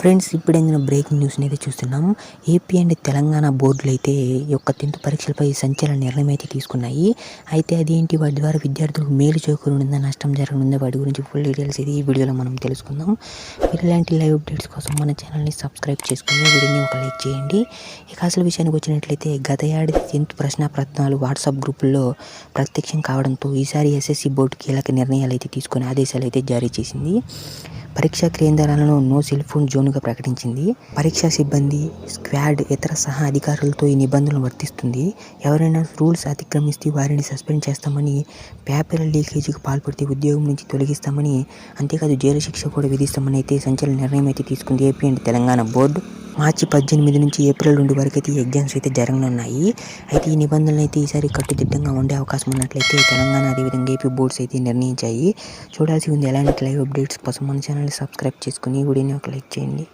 Friends ఇప్పుడు నేను breaking న్యూస్ని అయితే చూస్తున్నాం. ఏపీ అండ్ తెలంగాణ బోర్డులు అయితే యొక్క టెన్త్ పరీక్షలపై సంచలన నిర్ణయం అయితే తీసుకున్నాయి. అయితే అదేంటి? వాటి ద్వారా విద్యార్థులకు మేలు చేకూరుందా నష్టం జరగనుందా? వాటి గురించి ఫుల్ డీటెయిల్స్ అయితే ఈ వీడియోలో మనం తెలుసుకుందాం. మీరు ఇలాంటి లైవ్ అప్డేట్స్ కోసం మన ఛానల్ని సబ్స్క్రైబ్ చేసుకుని వీడియోని ఒక లైక్ చేయండి. ఇక అసలు విషయానికి వచ్చినట్లయితే గత ఏడాది టెన్త్ ప్రశ్న పత్రాలు వాట్సాప్ గ్రూపుల్లో ప్రత్యక్షం కావడంతో ఈసారి ఎస్ఎస్సి బోర్డు కీలక నిర్ణయాలు అయితే తీసుకుని ఆదేశాలు అయితే జారీ చేసింది. పరీక్షా కేంద్రాలను నో సెల్ ఫోన్ జోన్గా ప్రకటించింది. పరీక్షా సిబ్బంది స్క్వాడ్ ఇతర సహా అధికారులతో ఈ నిబంధనలు వర్తిస్తుంది. ఎవరైనా రూల్స్ అతిక్రమిస్తే వారిని సస్పెండ్ చేస్తామని పేపర్ లీకేజీకి పాల్పడితే ఉద్యోగం నుంచి తొలగిస్తామని అంతేకాదు జైలు శిక్ష కూడా విధిస్తామని అయితే సంచలన నిర్ణయం అయితే తీసుకుంది AP and Telangana board. March పద్దెనిమిది నుంచి ఏప్రిల్ రెండు వరకు అయితే ఈ ఎగ్జామ్స్ అయితే జరగనున్నాయి. అయితే ఈ నిబంధనలు అయితే ఈసారి కట్టుదిట్టంగా ఉండే అవకాశం ఉన్నట్లయితే తెలంగాణ అదేవిధంగా ఏపీ బోర్డ్స్ అయితే నిర్ణయించాయి. చూడాల్సి ఉంది. ఎలాంటి లైవ్ అప్డేట్స్ కోసం మన ఛానల్ సబ్స్క్రైబ్ చేసుకుని వీడియోని ఒక లైక్ చేయండి.